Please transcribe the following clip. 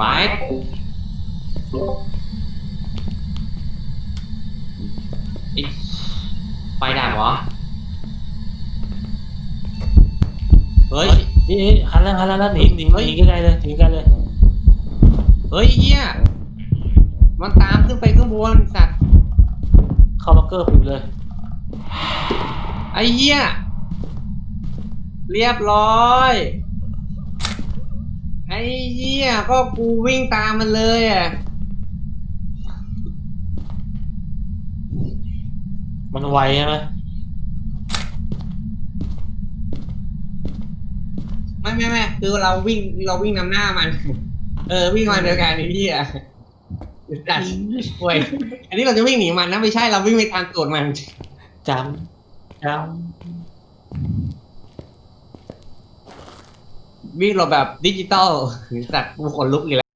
ไว้ไอ้ไฟดับเหรอ เฮ้ยนี่นี่หันแล้วหันแล้วหันแล้วหนีหนีเฮ้ยหนีใกล้ๆเลยหนีใกล้เลย เฮ้ยเฮียมันตามขึ้นไปข้างบนสัตว์เข้าล็อกเกอร์ปิดเลย ไอ้เหี้ย เรียบร้อย ไอ้เหี้ยก็กูวิ่งตามมันเลยอะ มันไวใช่ไหมไม่ไม่ไม่คือเราวิ่งเราวิ่งนำหน้ามัน เออวิ่งมาเดียวกันไอ้เหี้ยจัดป่วยอันนี้เราจะวิ่งหนีมันนะไม่ใช่เราวิ่งไปตามตูดมันจำจ วิ่งเราแบบดิจิตอลสัตว์กูขนลุกเลย